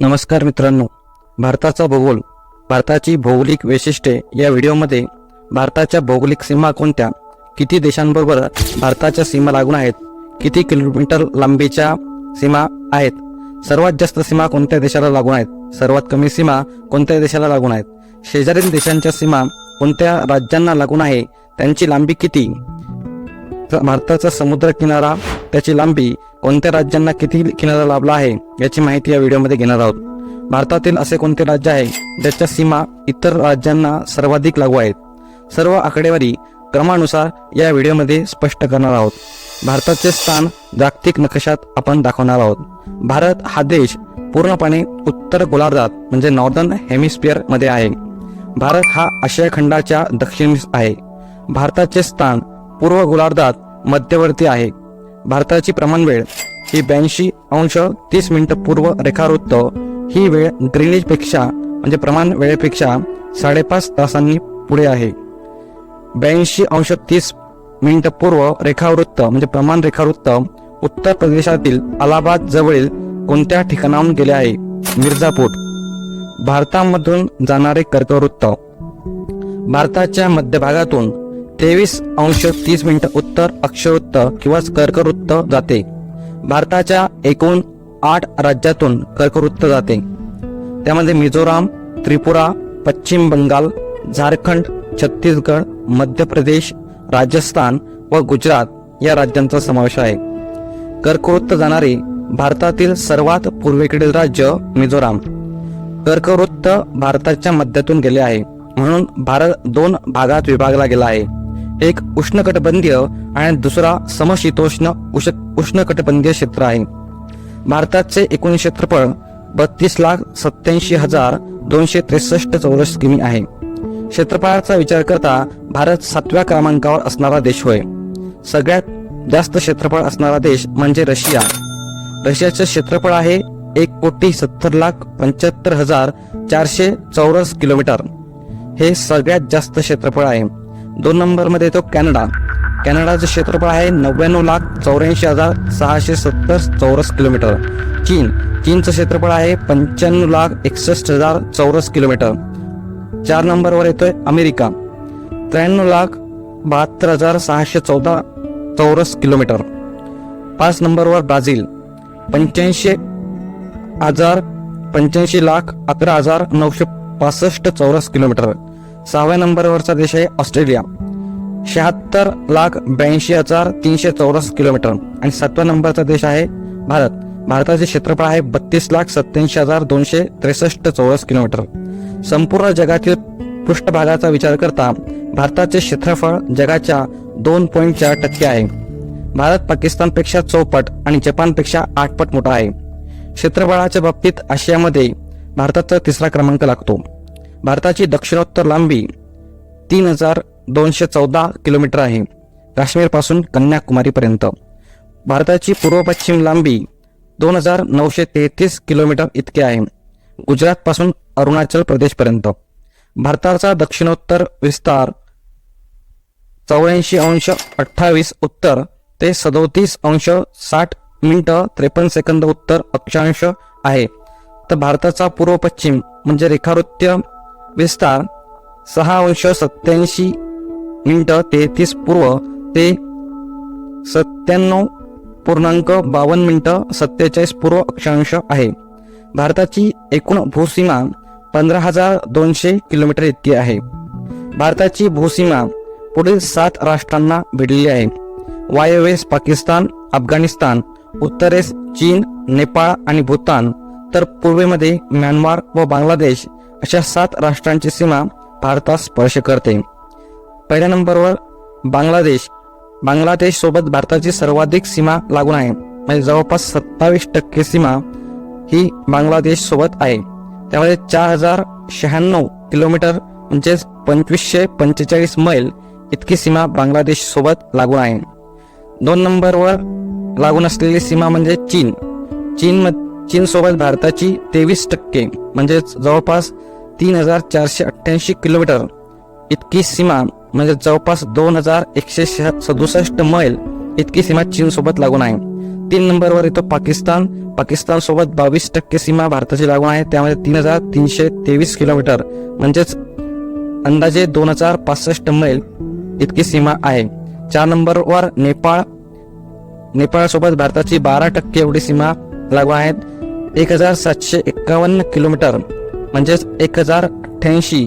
नमस्कार मित्रांनो भारताचा भूगोल भारताची भौगोलिक वैशिष्ट्ये या व्हिडिओमध्ये भारताच्या भौगोलिक सीमा कोणत्या? किती देशांबरोबर भारताच्या सीमा लागून आहेत? किती किलोमीटर लांबीच्या सीमा आहेत? सर्वात जास्त सीमा कोणत्या देशाला लागून आहेत? सर्वात कमी सीमा कोणत्या देशाला लागून आहेत? शेजारील देशांच्या सीमा कोणत्या राज्यांना लागून आहे? त्यांची लांबी किती? भारताचा समुद्र किनारा त्याची लांबी कोणत्या राज्यांना किती किनारा लाभला आहे याची माहिती या व्हिडिओमध्ये घेणार आहोत. भारतातील असे कोणते राज्य आहे ज्याच्या सीमा इतर राज्यांना सर्वाधिक लागू आहेत? सर्व आकडेवारी क्रमानुसार या व्हिडिओमध्ये स्पष्ट करणार आहोत. भारताचे स्थान जागतिक नकाशात आपण दाखवणार आहोत. भारत हा देश पूर्णपणे उत्तर गोलार्धात म्हणजे नॉर्दर्न हेमिस्फिअरमध्ये आहे. भारत हा आशिया खंडाच्या दक्षिणेस आहे. भारताचे स्थान पूर्व गोलार्धात मध्यवर्ती आहे. भारताची प्रमाण वेळ ही ब्याऐंशी अंश तीस मिनिटं पूर्व रेखावृत्त. ही वेळ ग्रीनिजपेक्षा म्हणजे प्रमाण वेळेपेक्षा साडेपाच तासांनी पुढे आहे. ब्याऐंशी अंश तीस मिनिटं पूर्व रेखावृत्त म्हणजे प्रमाण रेखावृत्त उत्तर प्रदेशातील अलाहाबाद जवळील कोणत्या ठिकाणाहून गेले आहे? मिर्झापूर. भारतामधून जाणारे कर्कवृत्त. भारताच्या मध्यभागातून तेवीस अंश तीस मिनिट उत्तर अक्षवृत्त किंवा कर्कवृत्त जाते. भारताच्या एकूण आठ राज्यातून कर्कवृत्त जाते. त्यामध्ये मिझोराम त्रिपुरा पश्चिम बंगाल झारखंड छत्तीसगड मध्य प्रदेश राजस्थान व गुजरात या राज्यांचा समावेश आहे. कर्कवृत्त जाणारे भारतातील सर्वात पूर्वेकडील राज्य मिझोराम. कर्कवृत्त भारताच्या मध्यातून गेले आहे. म्हणून भारत दोन भागात विभागला गेला आहे. एक उष्णकटिबंधीय आणि दुसरा समशीतोष्ण उष उष्णकटिबंधीय क्षेत्र आहे. भारताचे एकूण क्षेत्रफळ बत्तीस लाख सत्याऐंशी हजार दोनशे त्रेसष्ट चौरस किमी आहे. क्षेत्रफळाचा विचार करता भारत सातव्या क्रमांकावर असणारा देश होय. सगळ्यात जास्त क्षेत्रफळ असणारा देश म्हणजे रशिया. रशियाचे क्षेत्रफळ आहे एक कोटी सत्तर लाख पंच्याहत्तर हजार चारशे चौरस किलोमीटर. हे सगळ्यात जास्त क्षेत्रफळ आहे. दोन नंबरमध्ये येतो कॅनडा. कॅनडाचं क्षेत्रफळ आहे नव्याण्णव लाख चौऱ्याऐंशी हजार सहाशे सत्तर चौरस किलोमीटर. चीन. चीनचं क्षेत्रफळ आहे पंच्याण्णव लाख एकसष्ट हजार चौरस किलोमीटर. चार नंबरवर येतोय अमेरिका. त्र्याण्णव लाख बहात्तर हजार सहाशे चौदा चौरस किलोमीटर. पाच नंबरवर ब्राझील. पंच्याऐंशी हजार पंच्याऐंशी लाख अकरा हजार नऊशे पासष्ट चौरस किलोमीटर. सहाव्या नंबरवरचा देश आहे ऑस्ट्रेलिया. शहात्तर लाख ब्याऐंशी हजार तीनशे चौरस किलोमीटर. आणि सातव्या नंबरचा देश आहे भारत. भारताचे क्षेत्रफळ आहे बत्तीस लाख सत्याऐंशी हजार दोनशे त्रेसष्ट चौरस किलोमीटर. संपूर्ण जगातील पृष्ठभागाचा विचार करता भारताचे क्षेत्रफळ जगाच्या दोन पॉईंट चार टक्के आहे. भारत पाकिस्तानपेक्षा चौपट आणि जपानपेक्षा आठपट मोठा आहे. क्षेत्रफळाच्या बाबतीत आशियामध्ये भारताचा तिसरा क्रमांक लागतो. भारताची दक्षिणोत्तर लांबी तीन हजार दोनशे चौदा किलोमीटर आहे. काश्मीरपासून कन्याकुमारीपर्यंत. भारताची पूर्व पश्चिम लांबी दोन हजार नऊशे तेहतीस किलोमीटर इतके आहे. गुजरातपासून अरुणाचल प्रदेशपर्यंत. भारताचा दक्षिणोत्तर विस्तार चौऱ्याऐंशी अंश अठ्ठावीस उत्तर ते सदोतीस अंश साठ मिनटं त्रेपन्न सेकंद उत्तर अक्षांश आहे. तर भारताचा पूर्व पश्चिम म्हणजे रेखावृत्य विस्तार. सहा अंश सत्याऐंशी मिनिटं तेहतीस पूर्व ते सत्त्याण्णव पूर्णांक बावन्न मिनिटं सत्तेचाळीस पूर्व अक्षांश आहे. भारताची एकूण भूसीमा पंधरा हजार दोनशे किलोमीटर इतकी आहे. भारताची भूसीमा पुढील सात राष्ट्रांना भिडलेली आहे. वायव्येस पाकिस्तान अफगाणिस्तान उत्तरेस चीन नेपाळ आणि भूतान तर पूर्वेमध्ये म्यानमार व बांगलादेश अशा सात राष्ट्रांची सीमा भारतास स्पर्श करते. पहिल्या नंबरवर बांगलादेश. बांगलादेश सोबत भारताची सर्वाधिक सीमा लागून आहे. म्हणजे जवळपास सत्तावीस टक्के सीमा ही बांगलादेश सोबत आहे. त्यामध्ये चार हजार शहाण्णव किलोमीटर म्हणजेच पंचवीसशे पंचेचाळीस मैल इतकी सीमा बांगलादेश सोबत लागून आहे. दोन नंबरवर लागून असलेली सीमा म्हणजे चीन. चीन चीनसोबत भारताची तेवीस टक्के म्हणजेच जवळपास तीन हजार चारशे अठ्ठ्याऐंशी किलोमीटर इतकी सीमा म्हणजे जवळपास दोन हजार एकशे सदुसष्ट मैल इतकी सीमा चीनसोबत लागून आहे. तीन नंबरवर येतो पाकिस्तान पाकिस्तानसोबत बावीस टक्के सीमा भारताची लागून आहे त्यामध्ये तीन हजार तीनशे तेवीस किलोमीटर म्हणजेच अंदाजे दोन हजार पासष्ट मैल इतकी सीमा आहे. चार नंबरवर नेपाळ नेपाळसोबत भारताची बारा टक्के एवढी सीमा लागू आहेत. एक हजार सातशे एक्कावन्न किलोमीटर म्हणजेच एक हजार अठ्ठ्याऐंशी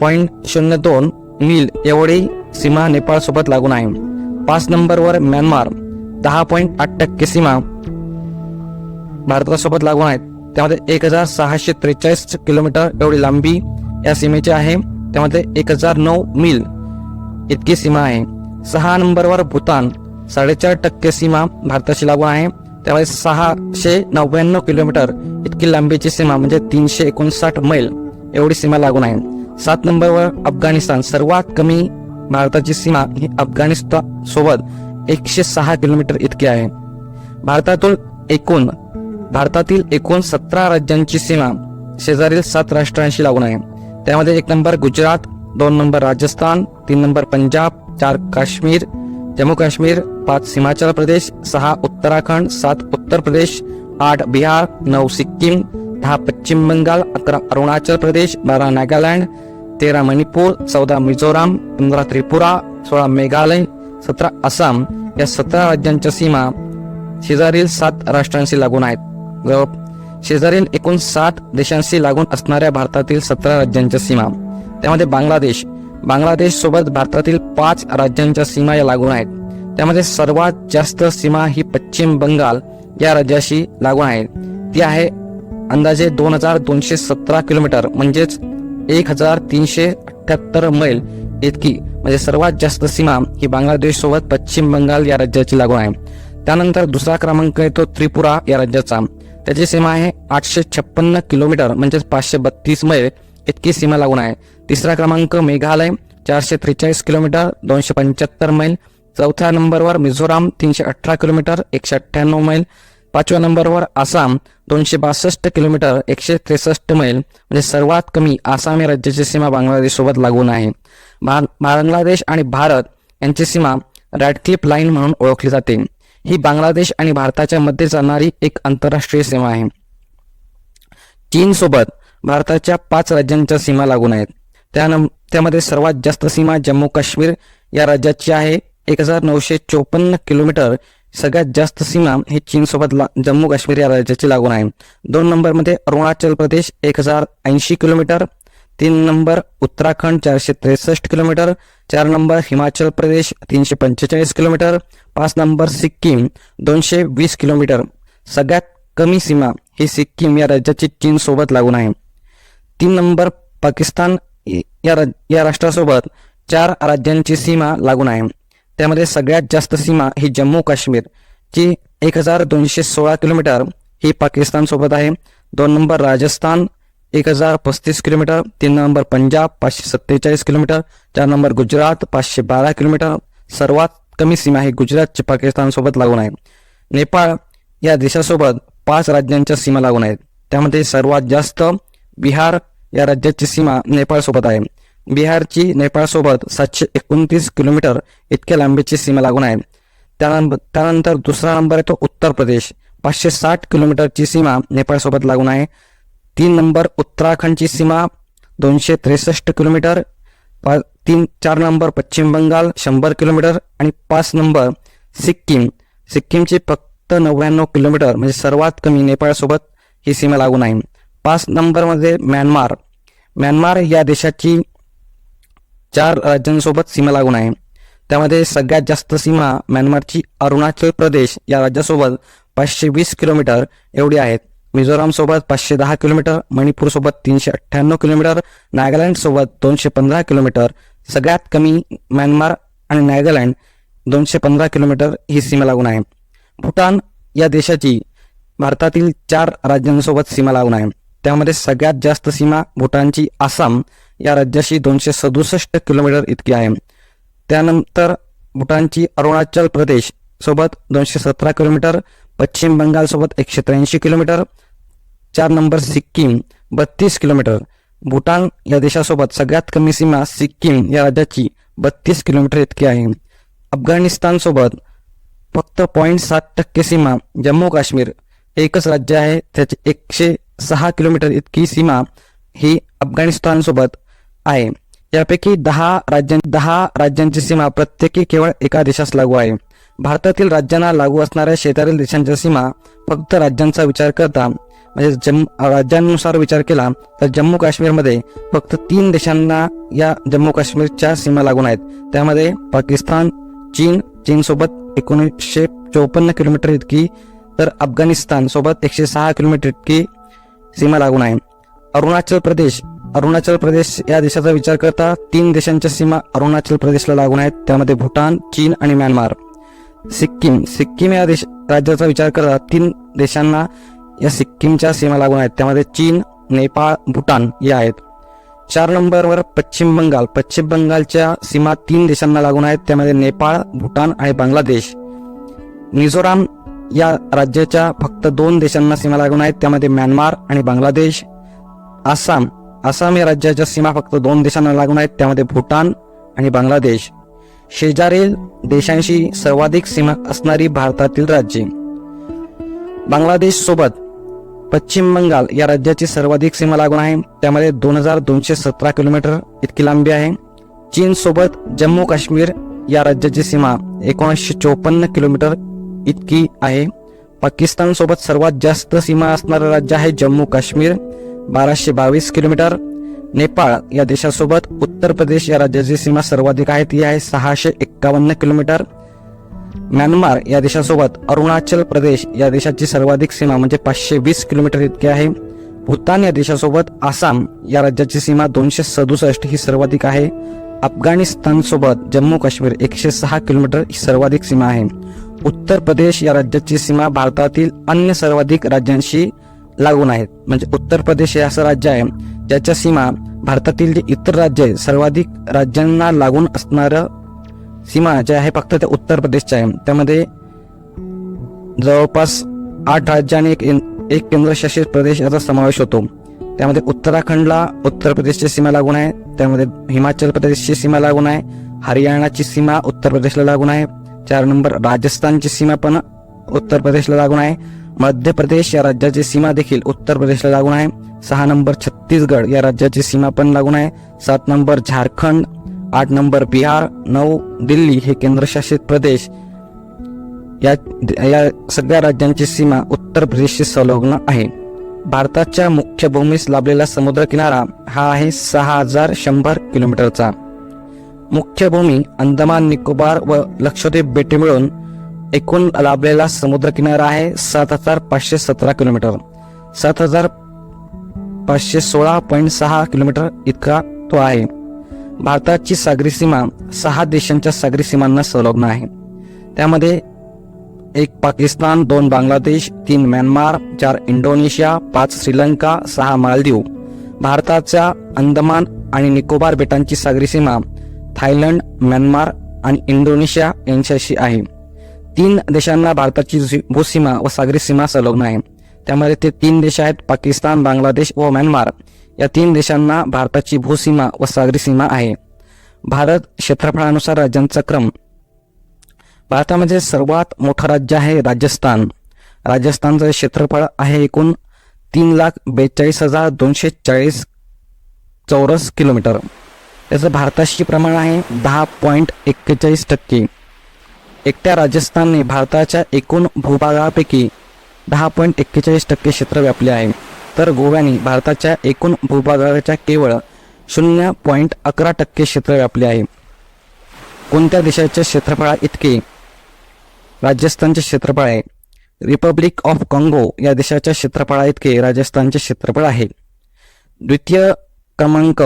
पॉईंट शून्य दोन मील एवढी सीमा नेपाळसोबत लागून आहे. पाच नंबरवर म्यानमार दहा पॉईंट आठ टक्के सीमा भारतासोबत लागून आहेत त्यामध्ये एक हजार सहाशे त्रेचाळीस किलोमीटर एवढी लांबी या सीमेची आहे. त्यामध्ये एक हजार नऊ मील इतकी सीमा आहे. सहा नंबरवर भूतान साडेचार टक्के सीमा भारताशी लागून आहे. त्यामुळे सहाशे नव्याण्णव किलोमीटर इतकी लांबीची सीमा म्हणजे तीनशे एकोणसाठ मैल एवढी सीमा लागून आहे. सात नंबरवर अफगाणिस्तान. सर्वात कमी भारताची सीमा ही अफगाणिस्तान सोबत एकशे सहा किलोमीटर इतकी आहे. भारतातून एकूण भारतातील एकूण सतरा राज्यांची सीमा शेजारील सात राष्ट्रांशी लागून आहे. त्यामध्ये एक नंबर गुजरात दोन नंबर राजस्थान तीन नंबर पंजाब चार काश्मीर जम्मू काश्मीर पाच हिमाचल प्रदेश सहा उत्तराखंड सात उत्तर प्रदेश आठ बिहार नऊ सिक्कीम दहा पश्चिम बंगाल अकरा अरुणाचल प्रदेश बारा नागालँड तेरा मणिपूर चौदा मिझोराम पंधरा त्रिपुरा सोळा मेघालय सतरा आसाम या सतरा राज्यांच्या सीमा शेजारील सात राष्ट्रांशी लागून आहेत. शेजारील एकूण सात देशांशी लागून असणाऱ्या भारतातील सतरा राज्यांच्या सीमा. त्यामध्ये बांगलादेश बांगलादेशसोबत भारतातील पाच राज्यांच्या सीमा या लागून आहेत. त्यामध्ये सर्वात जास्त सीमा ही पश्चिम बंगाल या राज्याशी लागून आहे ती आहे अंदाजे दोन हजार दोनशे सतरा किलोमीटर म्हणजेच एक हजार तीनशे अठ्याहत्तर मैल इतकी. म्हणजे सर्वात जास्त सीमा ही बांगलादेशसोबत पश्चिम बंगाल या राज्याची लागून आहे. त्यानंतर दुसरा क्रमांक येतो त्रिपुरा या राज्याचा. त्याची सीमा आहे आठशे छप्पन्न किलोमीटर म्हणजेच पाचशे बत्तीस मैल इतकी सीमा लागून आहे. तिसरा क्रमांक मेघालय चारशे त्रेचाळीस किलोमीटर दोनशे पंच्याहत्तर मैल. चौथ्या नंबरवर मिझोराम तीनशे अठरा किलोमीटर एकशे अठ्ठ्याण्णव मैल. पाचव्या नंबरवर आसाम दोनशे बासष्ट किलोमीटर एकशे त्रेसष्ट मैल. म्हणजे सर्वात कमी आसाम या राज्याची सीमा बांगलादेशसोबत लागून आहे. बा- बांगलादेश आणि भारत यांची सीमा रॅडक्लिप लाईन म्हणून ओळखली जाते. ही बांगलादेश आणि भारताच्या मध्ये जाणारी एक आंतरराष्ट्रीय सीमा आहे. चीनसोबत भारताच्या पाच राज्यांच्या सीमा लागून आहेत. त्यानं त्यामध्ये सर्वात जास्त सीमा जम्मू काश्मीर या राज्याची आहे. एक हजार नऊशे चोपन्न किलोमीटर सगळ्यात जास्त सीमा ही चीनसोबत ला, जम्मू काश्मीर या राज्याची लागून आहे. दोन नंबरमध्ये अरुणाचल प्रदेश एक हजार ऐंशी किलोमीटर तीन नंबर उत्तराखंड चारशे त्रेसष्ट किलोमीटर चार नंबर हिमाचल प्रदेश तीनशे पंचेचाळीस किलोमीटर पाच नंबर सिक्कीम दोनशे वीस किलोमीटर. सगळ्यात कमी सीमा ही सिक्कीम या राज्याची चीनसोबत लागून आहे. तीन नंबर पाकिस्तान या रा या राष्ट्रासोबत चार राज्यांची सीमा लागून आहे. त्यामध्ये सगळ्यात जास्त सीमा ही जम्मू काश्मीर जी एक हजार दोनशे सोळा किलोमीटर ही पाकिस्तान सोबत आहे. दोन नंबर राजस्थान एक हजार पस्तीस किलोमीटर. तीन नंबर पंजाब पाचशे सत्तेचाळीस किलोमीटर. चार नंबर गुजरात पाचशे बारा किलोमीटर. सर्वात कमी सीमा ही गुजरातची पाकिस्तान सोबत लागून आहे. नेपाळ या देशासोबत पाच राज्यांच्या सीमा लागून आहेत. त्यामध्ये सर्वात जास्त बिहार या राज्याची सीमा नेपाळसोबत आहे. बिहारची नेपाळसोबत सातशे एकोणतीस किलोमीटर इतक्या लांबीची सीमा लागून आहे. त्यानंतर त्यानंतर दुसरा नंबर येतो उत्तर प्रदेश. पाचशे साठ किलोमीटरची सीमा नेपाळसोबत लागून आहे. तीन नंबर उत्तराखंडची सीमा दोनशे त्रेसष्ट किलोमीटर पा तीन चार नंबर पश्चिम बंगाल शंभर किलोमीटर आणि पाच नंबर सिक्कीम. सिक्कीमची फक्त नव्याण्णव किलोमीटर म्हणजे सर्वात कमी नेपाळसोबत ही सीमा लागून आहे. पाच नंबरमध्ये म्यानमार. म्यानमार या देशाची चार राज्यांसोबत सीमा लागून आहे. त्यामध्ये सगळ्यात जास्त सीमा म्यानमारची अरुणाचल प्रदेश या राज्यासोबत पाचशे वीस किलोमीटर एवढी आहेत. मिझोरामसोबत पाचशे दहा किलोमीटर मणिपूरसोबत तीनशे अठ्ठ्याण्णव किलोमीटर नागालँडसोबत दोनशे पंधरा किलोमीटर. सगळ्यात कमी म्यानमार आणि नागालँड दोनशे पंधरा किलोमीटर ही सीमा लागून आहे. भूटान या देशाची भारतातील चार राज्यांसोबत सीमा लागून आहे. त्यामध्ये सगळ्यात जास्त सीमा भूटानची आसाम या राज्याशी दोनशे सदुसष्ट किलोमीटर इतकी आहे. त्यानंतर भूटानची अरुणाचल प्रदेश सोबत दोनशे सतरा किलोमीटर पश्चिम बंगाल सोबत एकशे त्र्याऐंशी किलोमीटर चार नंबर सिक्कीम बत्तीस किलोमीटर. भूटान या देशासोबत सगळ्यात कमी सीमा सिक्कीम या राज्याची बत्तीस किलोमीटर इतकी आहे. अफगाणिस्तान सोबत फक्त पॉईंट सात टक्के सीमा जम्मू काश्मीर एकच राज्य आहे त्याचे एकशे सहा किलोमीटर इतकी सीमा ही अफगाणिस्तानसोबत आहे. यापैकी दहा राज्यां दहा राज्यांची सीमा प्रत्येकी केवळ एका देशास लागू आहे. भारतातील राज्यांना लागू असणाऱ्या शेजारील देशांच्या सीमा फक्त राज्यांचा विचार करता. म्हणजे जम्मू राज्यांनुसार विचार केला तर जम्मू काश्मीरमध्ये फक्त तीन देशांना या जम्मू काश्मीरच्या सीमा लागून आहेत. त्यामध्ये पाकिस्तान चीन चीनसोबत एकोणीसशे चौपन्न किलोमीटर इतकी तर अफगाणिस्तान सोबत एकशे सहा किलोमीटर इतकी सीमा लागून आहे अरुणाचल प्रदेश. अरुणाचल प्रदेश या देशाचा विचार करता तीन देशांच्या सीमा अरुणाचल प्रदेशला लागून आहेत त्यामध्ये भूटान चीन आणि म्यानमार. सिक्कीम. सिक्कीम या देश राज्याचा विचार करता तीन देशांना या सिक्कीमच्या सीमा लागून आहेत त्यामध्ये चीन नेपाळ भूटान या आहेत. चार नंबरवर पश्चिम बंगाल. पश्चिम बंगालच्या सीमा तीन देशांना लागून आहेत त्यामध्ये नेपाळ भूटान आणि बांगलादेश. मिझोराम या राज्याच्या फक्त दोन देशांना सीमा लागून आहेत. त्यामध्ये म्यानमार आणि बांगलादेश. आसाम आसाम या राज्याच्या सीमा फक्त दोन देशांना लागून आहेत. त्यामध्ये भूटान आणि बांगलादेश. शेजारील देशांशी सर्वाधिक सीमा असणारी भारतातील राज्ये. बांगलादेश सोबत पश्चिम बंगाल या राज्याची सर्वाधिक सीमा लागून आहे. त्यामध्ये दोन हजार दोनशे सतरा किलोमीटर इतकी लांबी आहे. चीन सोबत जम्मू काश्मीर या राज्याची सीमा एकोणीसशे चोपन्न किलोमीटर इतकी आहे. पाकिस्तान सोबत सर्वात जास्त सीमा असणारं राज्य आहे जम्मू काश्मीर. बाराशे बावीस किलोमीटर. नेपाळ या देशासोबत उत्तर प्रदेश या राज्याची सीमा सर्वाधिक आहे. ती आहे सहाशे एक्कावन्न किलोमीटर. म्यानमार या देशासोबत अरुणाचल प्रदेश या देशाची सर्वाधिक सीमा म्हणजे पाचशे वीस किलोमीटर इतकी आहे. भूतान या देशासोबत आसाम या राज्याची सीमा दोनशे सदुसष्ट ही सर्वाधिक आहे. अफगाणिस्तान सोबत जम्मू काश्मीर एकशे सहा किलोमीटर ही सर्वाधिक सीमा आहे. उत्तर प्रदेश या राज्याची सीमा भारतातील अन्य सर्वाधिक राज्यांशी लागून आहेत. म्हणजे उत्तर प्रदेश हे असं राज्य आहे ज्याच्या सीमा भारतातील जे इतर राज्य आहे सर्वाधिक राज्यांना लागून असणारं सीमा जे आहे फक्त त्या उत्तर प्रदेशच्या आहे. त्यामध्ये जवळपास आठ राज्य आणि एक एक केंद्रशासित प्रदेश याचा समावेश होतो. त्यामध्ये उत्तराखंडला उत्तर प्रदेशची सीमा लागून आहे त्यामध्ये हिमाचल प्रदेशची सीमा लागून आहे हरियाणाची सीमा उत्तर प्रदेशला लागून आहे चार नंबर राजस्थानची सीमा पण उत्तर प्रदेशला लागून आहे. मध्य प्रदेश या राज्याची सीमा देखील उत्तर प्रदेशला लागून आहे. सहा नंबर छत्तीसगड या राज्याची सीमा पण लागून आहे. सात नंबर झारखंड आठ नंबर बिहार नऊ दिल्ली हे केंद्रशासित प्रदेश. या या सगळ्या राज्यांची सीमा उत्तर प्रदेशशी संलग्न आहे. भारताच्या मुख्य भूमीस लाभलेला समुद्र किनारा हा आहे सहा हजार शंभर किलोमीटरचा. मुख्य भूमी अंदमान निकोबार व लक्षद्वीप बेटे मिळून एकूण लाभलेला समुद्र किनारा आहे सात हजार पाचशे सतरा किलोमीटर. सात हजार पाचशे सोळा पॉईंट सहा किलोमीटर इतका तो आहे. भारताची सागरी सीमा सहा देशांच्या सागरी सीमांना संलग्न आहे. त्यामध्ये एक पाकिस्तान दोन बांगलादेश तीन म्यानमार चार इंडोनेशिया पाच श्रीलंका सहा मालदीव. भारताच्या अंदमान आणि निकोबार बेटांची सागरी सीमा थायलंड म्यानमार आणि इंडोनेशिया यांच्याशी आहे. तीन देशांना भारताची भूसीमा व सागरी सीमा संलग्न आहे. त्यामध्ये ते तीन देश आहेत पाकिस्तान बांगलादेश व म्यानमार. या तीन देशांना भारताची भूसीमा व सागरी सीमा आहे. भारत क्षेत्रफळानुसार राज्यांचा क्रम. भारतामध्ये सर्वात मोठं राज्य आहे राजस्थान. राजस्थानचं क्षेत्रफळ आहे एकूण तीन लाख बेचाळीस हजार दोनशे चाळीस चौरस किलोमीटर. त्याचं भारताशी प्रमाण आहे दहा पॉईंट एक्केचाळीस टक्के. एकट्या राजस्थानने भारताच्या एकूण भूभागापैकी दहा पॉईंट एक्केचाळीस टक्के क्षेत्र व्यापले आहे. तर गोव्याने भारताच्या एकूण भूभागाच्या केवळ शून्य पॉईंट अकरा टक्के क्षेत्र व्यापले आहे. कोणत्या देशाच्या क्षेत्रफळा इतके? राजस्थानचे क्षेत्रफळ आहे. रिपब्लिक ऑफ काँगो या देशाच्या क्षेत्रफळा इतके राजस्थानचे क्षेत्रफळ आहे. द्वितीय क्रमांक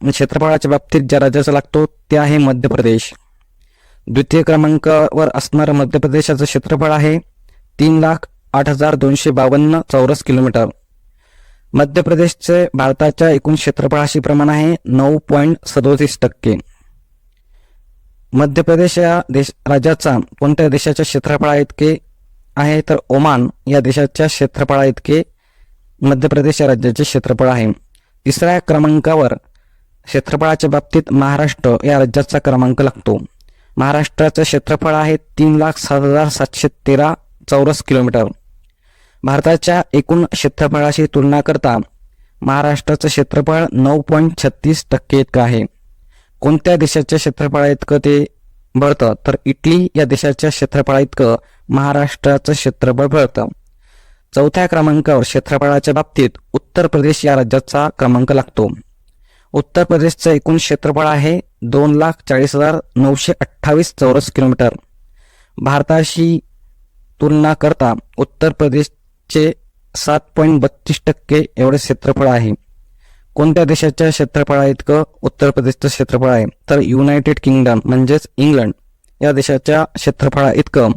क्षेत्रफळाच्या बाबतीत ज्या राज्याचा लागतो ते आहे मध्य प्रदेश. द्वितीय क्रमांकावर असणारं मध्य प्रदेशाचं क्षेत्रफळ आहे तीन लाख आठ हजार दोनशे बावन्न चौरस किलोमीटर. मध्य प्रदेशचे भारताच्या एकूण क्षेत्रफळाशी प्रमाण आहे नऊ पॉईंट सदोतीस टक्के. मध्य प्रदेश या देश राज्याचा कोणत्या देशाच्या क्षेत्रफळा इतके आहे? तर ओमान या देशाच्या क्षेत्रफळा इतके मध्य प्रदेश या राज्याचे क्षेत्रफळ आहे. तिसऱ्या क्रमांकावर क्षेत्रफळाच्या बाबतीत महाराष्ट्र या राज्याचा क्रमांक लागतो. महाराष्ट्राचं क्षेत्रफळ आहे तीन लाख सात हजार सातशे तेरा चौरस किलोमीटर. भारताच्या एकूण क्षेत्रफळाशी तुलना करता महाराष्ट्राचं क्षेत्रफळ नऊ पॉईंट छत्तीस टक्के इतकं आहे. कोणत्या देशाच्या क्षेत्रफळा इतकं ते भरतं तर इटली या देशाच्या क्षेत्रफळा इतकं महाराष्ट्राचं क्षेत्रफळ भरतं चौथ्या क्रमांकावर क्षेत्रफळाच्या बाबतीत उत्तर प्रदेश या राज्याचा क्रमांक लागतो. उत्तर प्रदेशचं एकूण क्षेत्रफळ आहे दोन लाख चाळीस हजार नऊशे अठ्ठावीस चौरस किलोमीटर. भारताशी तुलना करता उत्तर प्रदेशचे सात पॉईंट बत्तीस टक्के एवढे क्षेत्रफळ आहे. कोणत्या देशाच्या क्षेत्रफळा इतकं उत्तर प्रदेशचं क्षेत्रफळ आहे? तर युनायटेड किंगडम म्हणजेच इंग्लंड या देशाच्या क्षेत्रफळा इतकं.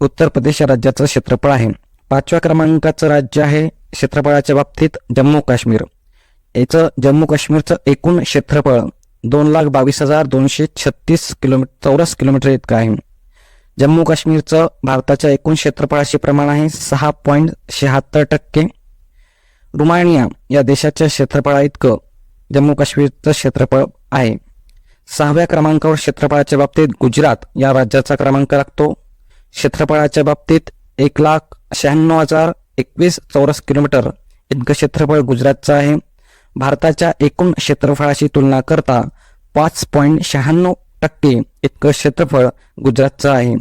उत्तर प्रदेश या राज्याचं क्षेत्रफळ आहे. पाचव्या क्रमांकाचं राज्य आहे क्षेत्रफळाच्या बाबतीत जम्मू काश्मीर. याचं जम्मू काश्मीरचं एकूण क्षेत्रफळ दोन लाख बावीस हजार दोनशे छत्तीस किलोमीटर चौरस किलोमीटर इतकं आहे. जम्मू काश्मीरचं भारताच्या एकूण क्षेत्रफळाशी प्रमाण आहे सहा पॉईंट शहात्तर टक्के. रुमानिया या देशाच्या क्षेत्रफळा इतकं जम्मू काश्मीरचं क्षेत्रफळ आहे. सहाव्या क्रमांकावर क्षेत्रफळाच्या बाबतीत गुजरात या राज्याचा क्रमांक लागतो. क्षेत्रफळाच्या बाबतीत एक लाख शहाण्णव हजार एकवीस चौरस किलोमीटर इतकं क्षेत्रफळ गुजरातचं आहे. भारताच्या एकूण क्षेत्रफळाशी तुलना करता पाच पॉईंट शहाण्णव टक्के इतकं क्षेत्रफळ गुजरातचं आहे.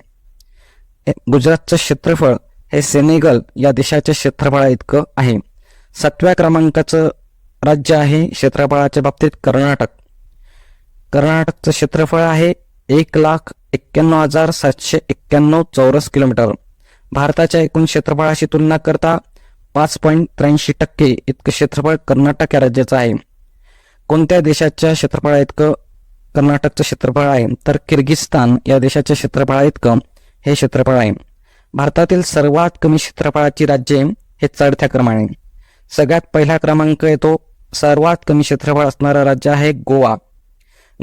गुजरातचं क्षेत्रफळ हे सेनेगल या देशाच्या क्षेत्रफळा इतकं आहे. सातव्या क्रमांकाचं राज्य आहे क्षेत्रफळाच्या बाबतीत कर्नाटक. कर्नाटकचं क्षेत्रफळ आहे एक लाख एक्क्याण्णव हजार सातशे एक्क्याण्णव चौरस किलोमीटर. भारताच्या एकूण क्षेत्रफळाशी तुलना करता पाच पॉईंट त्र्याऐंशी टक्के इतकं क्षेत्रफळ कर्नाटक या राज्याचं आहे. कोणत्या देशाच्या क्षेत्रफळा इतकं कर्नाटकचं क्षेत्रफळ आहे? तर किर्गिस्तान या देशाच्या क्षेत्रफळा इतकं हे क्षेत्रफळ आहे. भारतातील सर्वात कमी क्षेत्रफळाची राज्ये हे चढत्या क्रमाने. सगळ्यात पहिला क्रमांक येतो सर्वात कमी क्षेत्रफळ असणारं राज्य आहे गोवा.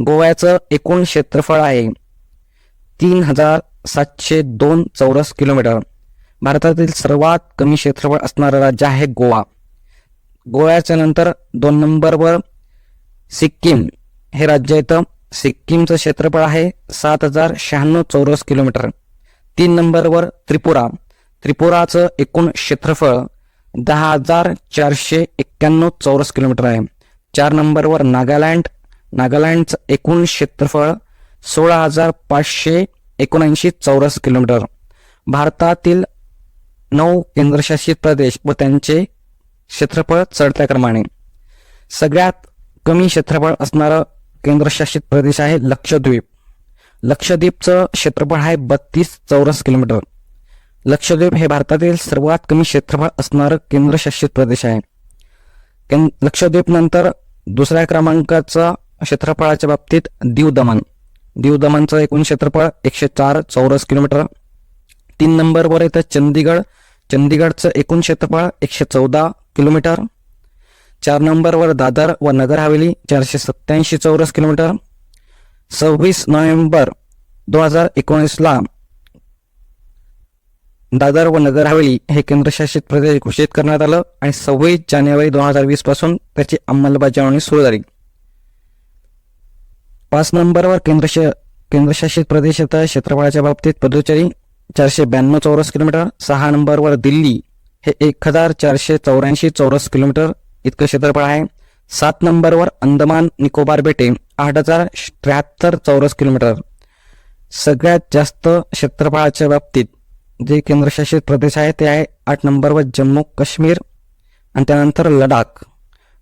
गोव्याचं एकूण क्षेत्रफळ आहे तीन हजार सातशे दोन चौरस किलोमीटर. भारतातील सर्वात कमी क्षेत्रफळ असणारं राज्य आहे गोवा. गोव्याच्या नंतर दोन नंबरवर सिक्कीम. हे राज्य येतं सिक्कीमचं क्षेत्रफळ आहे सात हजार शहाण्णव चौरस किलोमीटर. तीन नंबरवर त्रिपुरा. त्रिपुराचं एकूण क्षेत्रफळ दहा हजार चारशे एक्क्याण्णव चौरस किलोमीटर आहे. चार नंबरवर नागालँड. नागालँडचं एकूण क्षेत्रफळ सोळा हजार पाचशे एकोणऐंशी चौरस किलोमीटर. भारतातील नऊ केंद्रशासित प्रदेश व त्यांचे क्षेत्रफळ चढत्या क्रमाने. सगळ्यात कमी क्षेत्रफळ असणारं केंद्रशासित प्रदेश आहे लक्षद्वीप. लक्षद्वीपचं क्षेत्रफळ आहे बत्तीस चौरस किलोमीटर. लक्षद्वीप हे भारतातील सर्वात कमी क्षेत्रफळ असणारं केंद्रशासित प्रदेश आहे. कें लक्षद्वीप नंतर दुसऱ्या क्रमांकाचा क्षेत्रफळाच्या बाबतीत दीव दमन दीव दमनचं एकूण क्षेत्रफळ एकशे चार चौरस किलोमीटर तीन नंबरवर येतं चंदीगड. चंदीगडचं एकूण क्षेत्रफळ एकशे चौदा किलोमीटर. चार नंबरवर दादर व नगर हवेली चारशे सत्याऐंशी चौरस किलोमीटर. सव्वीस नोव्हेंबर दोन हजार एकोणीसला दादर व नगर हवेली हे केंद्रशासित प्रदेश घोषित करण्यात आलं आणि सव्वीस जानेवारी दोन हजार वीसपासून त्याची अंमलबजावणी सुरू झाली. पाच नंबरवर केंद्रश केंद्रशासित प्रदेश येतं क्षेत्रफळाच्या बाबतीत पुदुचेरी चारशे ब्याण्णव चौरस किलोमीटर सहा नंबरवर दिल्ली हे एक हजार चारशे चौऱ्याऐंशी चौरस किलोमीटर इतकं क्षेत्रफळ आहे. सात नंबरवर अंदमान निकोबार बेटे आठ हजार त्र्याहत्तर चौरस किलोमीटर. सगळ्यात जास्त क्षेत्रफळाच्या बाबतीत जे केंद्रशासित प्रदेश आहे ते आहे आठ नंबरवर जम्मू काश्मीर आणि त्यानंतर लडाख.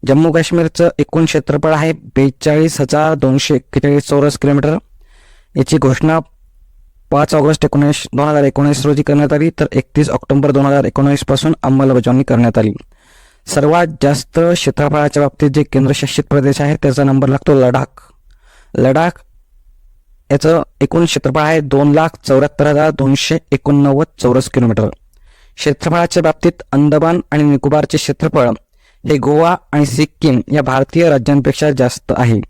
जम्मू काश्मीरचं एकूण क्षेत्रफळ आहे बेचाळीस हजार दोनशे एक्केचाळीस चौरस किलोमीटर. याची घोषणा पाच ऑगस्ट एकोणीस दोन हजार एकोणीस रोजी करण्यात आली तर एकतीस ऑक्टोबर दोन हजार एकोणीसपासून अंमलबजावणी करण्यात आली. सर्वात जास्त क्षेत्रफळाच्या बाबतीत जे केंद्रशासित प्रदेश आहे त्याचा नंबर लागतो लडाख. लडाख याचं एकूण क्षेत्रफळ आहे दोन लाख चौऱ्याहत्तर हजार दोनशे एकोणनव्वद चौरस किलोमीटर. क्षेत्रफळाच्या बाबतीत अंदमान आणि निकोबारचे क्षेत्रफळ हे गोवा आणि सिक्कीम या भारतीय राज्यांपेक्षा जास्त आहे.